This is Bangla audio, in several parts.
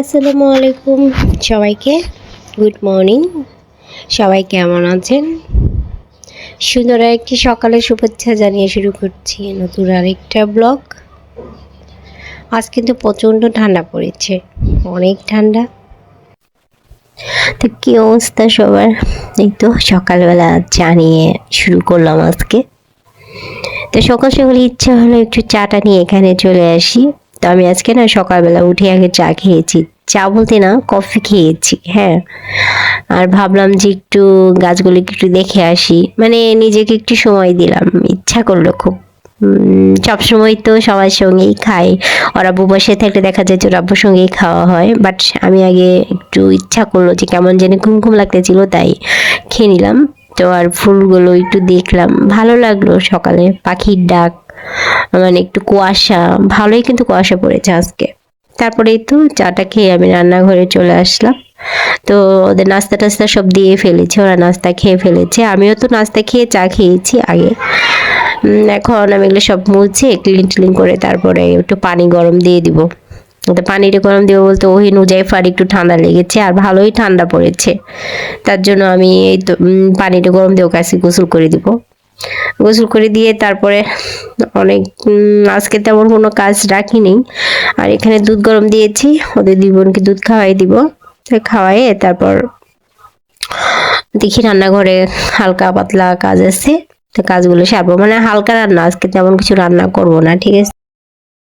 আসসালামু আলাইকুম সবাইকে। গুড মর্নিং সবাই কেমন আছেন? সুন্দর একটি সকালের শুভেচ্ছা জানিয়ে শুরু করছি নতুন আরেকটা ব্লগ আজ কিন্তু প্রচণ্ড ঠান্ডা পড়েছে, অনেক ঠান্ডা। তো কী অবস্থা সবার? এই তো সকালবেলা জানিয়ে শুরু করলাম আজকে। তো সকাল সকাল ইচ্ছা হলো একটু চাটা নিয়ে এখানে চলে আসি। তো আমি আজকে না সকালবেলা উঠে আগে চা খেয়েছি। চা বলতে না কফি খেয়েছি হ্যাঁ। আর ভাবলাম যে একটু গাছগুলিকে একটু দেখে আসি। মানে নিজেকে একটু সময় দিলাম, ইচ্ছা করল খুব। সবসময় তো সবার সঙ্গেই খাই। ওরা বসে থাকলে দেখা যায় যে ওর আব্বুর সঙ্গেই খাওয়া হয়। বাট আমি আগে একটু ইচ্ছা করল যে কেমন যেন ঘুম ঘুম লাগতেছিল, তাই খেয়ে নিলাম। তো আর ফুলগুলো একটু দেখলাম। ভালো লাগল সকালে পাখির ডাক মানে একটু কুয়াশা, ভালোই কিন্তু কুয়াশা পড়েছে আজকে। তারপরেই তো চাটা খেয়ে আমি রান্নাঘরে চলে আসলাম। তো ওদের নাস্তা টাস্তা সব দিয়ে ফেলেছে, ওরা নাস্তা খেয়ে ফেলেছে। আমিও তো নাস্তা খেয়ে চা খেয়েছি আগে। এখন আমি এগুলো সব মুছে ক্লিন টিলিন করে তারপরে একটু পানি গরম দিয়ে দিব। তো পানিটা গরম দিব বলতে ওই নুজাইফার একটু ঠান্ডা লেগেছে আর ভালোই ঠান্ডা পড়েছে। তার জন্য আমি এই তো পানিটা গরম দিয়ে আজকে গোসল করে দিব। গোসল করে দিয়ে তারপরে অনেক আজকে তেমন কোনো কাজ রাখিনি আর এখানে দুধ গরম দিয়েছি, ওদের দুই বোনকে দুধ খাওয়াই দিব। খাওয়াইয়ে তারপর দেখি রান্নাঘরে হালকা পাতলা কাজ আছে। তো কাজগুলো সারবো। মানে হালকা রান্না, আজকে তেমন কিছু রান্না করব না, ঠিক আছে?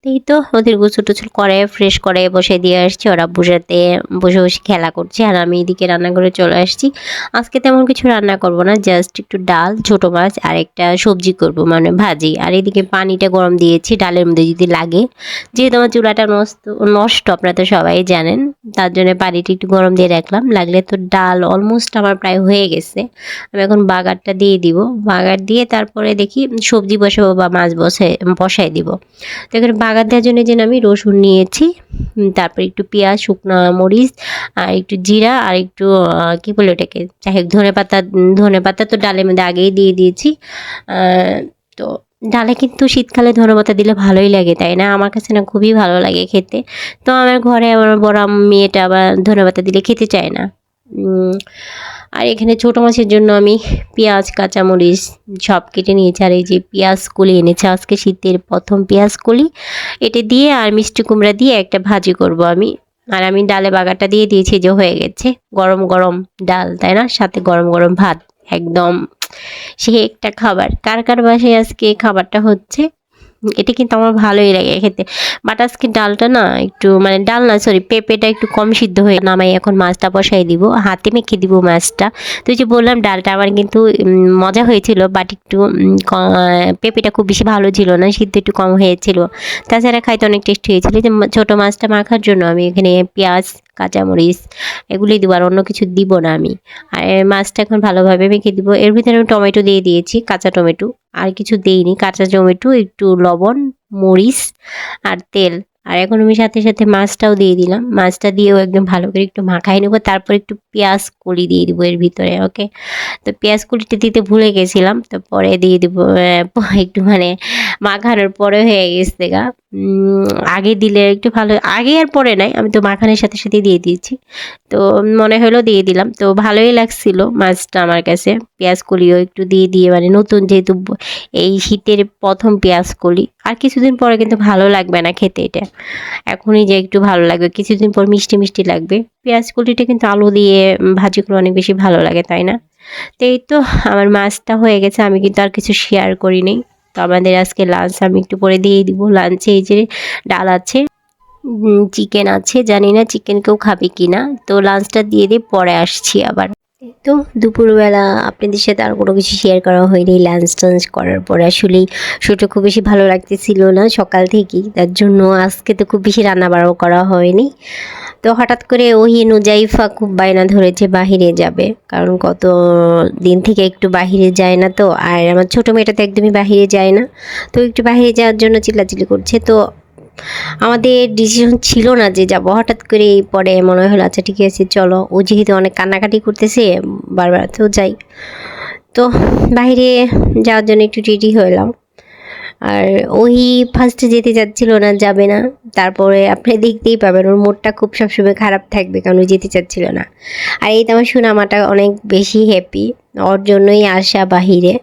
এই তো ওদের গোসল টোসল করে ফ্রেশ করে বসে দিয়ে আসছি। ওরা বসাতে, বসে বসে খেলা করছে। আর আমি এদিকে রান্নাঘরে চলে আসছি। আজকে তেমন কিছু রান্না করব না জাস্ট একটু ডাল, ছোট মাছ আর একটা সবজি করব মানে ভাজি। আর এদিকে পানিটা গরম দিয়েছি, ডালের মধ্যে যদি লাগে। যেহেতু আমার চুলাটা নষ্ট নষ্ট, আপনারা তো সবাই জানেন, তার জন্য পানিটা একটু গরম দিয়ে রাখলাম। লাগলে তো ডাল অলমোস্ট আমার প্রায় হয়ে গেছে। আমি এখন বাগারটা দিয়ে দিব। বাগার দিয়ে তারপরে দেখি সবজি বসাবো বা মাছ বসে, বসাই দিব। তো এখানে বাগার দেওয়ার জন্য যেন আমি রসুন নিয়েছি তারপর একটু পেঁয়াজ, শুকনো মরিচ, আর একটু জিরা, আর একটু কী বলে ওটাকে, যাই হোক, ধনে পাতা ধনে পাতা তো ডালের মধ্যে আগেই দিয়ে দিয়েছি। তো ডালে কিন্তু শীতকালে ধনে পাতা দিলে ভালোই লাগে, তাই না? আমার কাছে না খুবই ভালো লাগে খেতে। তো আমার ঘরে আমার বড় মেয়েটা আবার ধনে পাতা দিলে খেতে চায় না। আর এখানে ছোটো মাছের জন্য আমি পেঁয়াজ, কাঁচামরিচ সব কেটে নিয়েছি। আর এই যে পেঁয়াজ কলি এনেছে, আজকে শীতের প্রথম পেঁয়াজ কলি। এটা দিয়ে আর মিষ্টি কুমড়া দিয়ে একটা ভাজি করব আমি। আর আমি ডালে বাগারটা দিয়ে দিয়েছি যে হয়ে গেছে। গরম গরম ডাল, তাই না? সাথে গরম গরম ভাত, একদম। সে একটা খাবার। কার কার বাসায় আজকে খাবারটা হচ্ছে? এটা কিন্তু আমার ভালোই লাগে খেতে। বাট আজকে ডালটা না একটু মানে ডাল না সরি পেঁপেটা একটু কম সিদ্ধ হয়ে নামাই, এখন মাছটা বসাই দিব, হাতে মেখে দিব মাছটা। তো যে বললাম, ডালটা আমার কিন্তু মজা হয়েছিল বাট একটু পেঁপেটা খুব বেশি ভালো ছিল না, সিদ্ধ একটু কম হয়েছিল। তাছাড়া খাইতে অনেক টেস্ট হয়েছিল। যে ছোটো মাছটা মাখার জন্য আমি এখানে পেঁয়াজ কাঁচামরিচ এগুলি দিব আর অন্য কিছু দিব না আমি। আর মাছটা এখন ভালোভাবে মেখে দিব। এর ভিতরে আমি টমেটো দিয়ে দিয়েছি, কাঁচা টমেটো। আর কিছু দেইনি, কাঁচা টমেটো, একটু লবণ, মরিচ আর তেল। আর এখন আমি সাথে সাথে মাছটাও দিয়ে দিলাম। মাছটা দিয়েও একদম ভালো করে একটু মাখাই নেব। তারপর একটু পেঁয়াজ কলি দিয়ে দিব এর ভিতরে, ওকে? তো পেঁয়াজ কুলিটা দিতে ভুলে গেছিলাম, তো পরে দিয়ে দিব একটু মানে মাখানোর পরে হয়ে গেছে গা। আগে দিলে একটু ভালো, আগে আর পরে নাই, আমি তো মাখানের সাথে সাথে দিয়ে দিয়েছি। তো মনে হলো দিয়ে দিলাম। তো ভালোই লাগছিল মাছটা আমার কাছে। পেঁয়াজ কলিও একটু দিয়ে দিয়ে মানে নতুন যেহেতু এই শীতের প্রথম পেঁয়াজ কলি। আর কিছুদিন পরে কিন্তু ভালো লাগবে না খেতে এটা। এখনই যে একটু ভালো লাগবে, কিছুদিন পর মিষ্টি মিষ্টি লাগবে। পেঁয়াজ কলিটা কিন্তু আলু দিয়ে ভাজি করে অনেক বেশি ভালো লাগে, তাই না? তো এই তো আমার মাছটা হয়ে গেছে, আমি কিন্তু আর কিছু শেয়ার করিনি তো আমাদের আজকে লাঞ্চ আমি একটু পরে দিয়ে দিব। লাঞ্চে এই যে ডাল আছে চিকেন আছে, জানি না চিকেন কেউ খাবে কি না তো লাঞ্চটা দিয়ে দিয়ে পরে আসছি আবার। তো দুপুরবেলা আপনাদের সাথে আর কোনো কিছু শেয়ার করা হয়নি লাঞ্চ টাঞ্চ করার পরে। আসলেই শুটে খুব বেশি ভালো লাগতেছিল না সকাল থেকেই। তার জন্য আজকে তো খুব বেশি রান্না বাড়াও করা হয়নি। তো হঠাৎ করে ওহি নুজাইফা খুব বায়না ধরেছে, বাহিরে যাবে। কারণ কত দিন থেকে একটু বাহিরে যায় না তো, আর আমার ছোটো মেয়েটা তো একদমই বাহিরে যায় না। তো একটু বাহিরে যাওয়ার জন্য চিল্লাচিল্লি করছে। তো আমাদের ডিসিশন ছিল না যে যাব। হঠাৎ করে পরে মনে হলো আচ্ছা ঠিক আছে, চলো। ও যেহেতু অনেক কান্নাকাটি করতেছে, বারবার তো যাই। তো বাইরে যাওয়ার জন্য একটু রেডি হলাম। আর ওই ফার্স্টে যেতে চাচ্ছিল না, যাবে না। তারপরে আপনি দেখতেই পাবেন, ওর মোডটা খুব সবসময় খারাপ থাকবে কারণ ও যেতে চাচ্ছিল না। আর এই তো আমার সুনামাটা অনেক বেশি হ্যাপি ওর জন্যই আসা বাহিরে।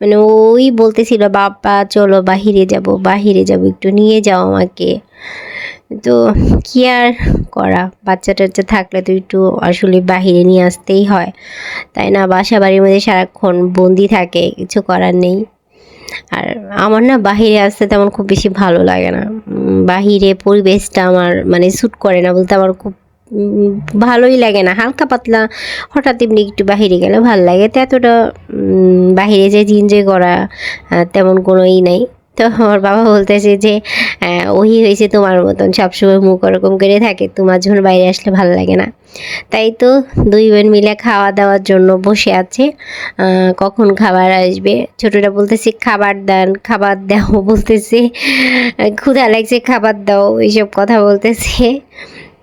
মানে ওই বলতেছিল, বাবা, চলো বাহিরে যাব বাহিরে যাব, একটু নিয়ে যাও আমাকে। তো কি আর করা বাচ্চা টাচ্চা থাকলে তো একটু আসলে বাহিরে নিয়ে আসতেই হয়। তাই না বাসা বাড়ির মধ্যে সারাক্ষণ বন্দি থাকে, কিছু করার নেই। আর আমার না বাহিরে আসতে তেমন খুব বেশি ভালো লাগে না। বাহিরে পরিবেশটা আমার মানে স্যুট করে না বলতে আমার খুব ভালোই লাগে না। হালকা পাতলা, হঠাৎ এমনি একটু বাহিরে গেলে ভালো লাগে। তো এতটা বাহিরে যে এনজয় করা তেমন কোনো ই নাই। তো আমার বাবা বলতেছে যে ওই হয়েছে তোমার মতন। সবসময় মুখ ওরকম করে থাকে। তোমার যখন বাইরে আসলে ভালো লাগে না। তাই তো দুই বোন মিলে খাওয়া দাওয়ার জন্য বসে আছে। কখন খাবার আসবে? ছোটটা বলতেছে, খাবার দেন, খাবার দাও। বলতেছে, ক্ষুধা লাগছে, খাবার দাও। এইসব কথা বলতেছে।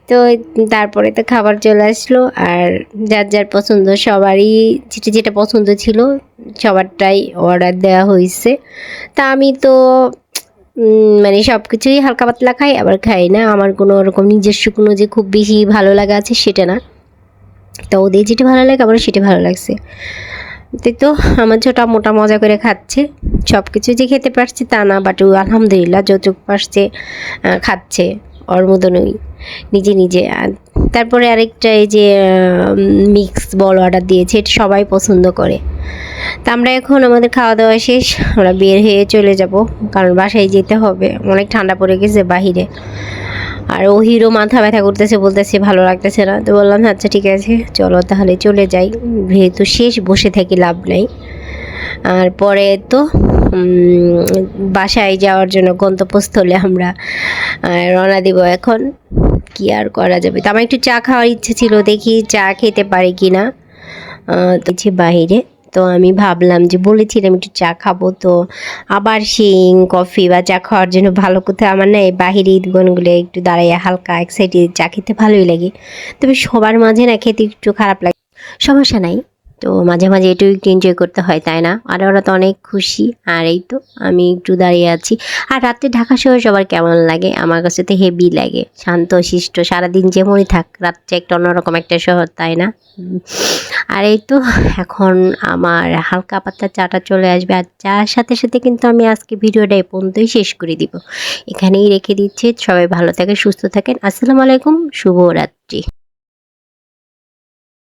তো তারপরে তো খাবার চলে আসলো। আর যার যার পছন্দ, সবারই যেটা যেটা পছন্দ ছিল সবারটাই অর্ডার দেওয়া হয়েছে তা আমি তো মানে সব কিছুই হালকা পাতলা খাই, আবার খাই না। আমার কোনো ওরকম নিজস্ব কোনো যে খুব বেশি ভালো লাগা আছে সেটা না। তো ওদের যেটা ভালো লাগে আমার সেটা ভালো লাগছে। তো, আমার ছোটা মোটা মজা করে খাচ্ছে। সব কিছু যে খেতে পারছে তা না বাট আলহামদুলিল্লাহ যতটুকু পারছে খাচ্ছে ওর মতনই, নিজে নিজে। আর তারপরে আরেকটা এই যে মিক্স বল অর্ডার দিয়েছে, এটা সবাই পছন্দ করে। তা আমরা এখন আমাদের খাওয়া দাওয়া শেষ, আমরা বের হয়ে চলে যাব, কারণ বাসায় যেতে হবে। অনেক ঠান্ডা পড়ে গেছে বাহিরে। আর ও হিরো মাথা ব্যথা করতেছে, বলতেছে ভালো লাগতেছে না। তো বললাম আচ্ছা ঠিক আছে, চলো তাহলে চলে যাই। যেহেতু শেষ, বসে থাকি, লাভ নেই। আর পরে তো বাসায় যাওয়ার জন্য গন্তব্যস্থলে আমরা রওনা দিব এখন। কি আর করা যাবে? তো আমার একটু চা খাওয়ার ইচ্ছে ছিল, দেখি চা খেতে পারি কি না দেখছি বাইরে তো আমি ভাবলাম যে বলেছিলাম একটু চা খাব। তো আবার শিং, কফি বা চা খাওয়ার জন্য ভালো কোথাও আমার না এই বাহিরে দোকানগুলো একটু দাঁড়াইয়া হালকা এক সাইডে চা খেতে ভালোই লাগে। তবে সবার মাঝে না খেতে একটু খারাপ লাগে। সমস্যা নাই। তো মাঝে মাঝে এটু একটু এনজয় করতে হয়, তাই না? আর ওরা তো অনেক খুশি। আর এই তো, আমি একটু দাঁড়িয়ে আছি। আর রাত্রে ঢাকা শহর সবার কেমন লাগে? আমার কাছে তো হেভি লাগে। শান্ত, শিষ্ট, সারাদিন যেমনই থাক, রাত্রে একটা অন্যরকম একটা শহর, তাই না? আর এই তো, এখন আমার হালকা পাতলা চাটা চলে আসবে। আর চার সাথে সাথে কিন্তু আমি আজকে ভিডিওটা এই পর্যন্তই শেষ করে দিব। এখানেই রেখে দিচ্ছে। সবাই ভালো থাকে সুস্থ থাকেন। আসসালামু আলাইকুম, শুভরাত্রি।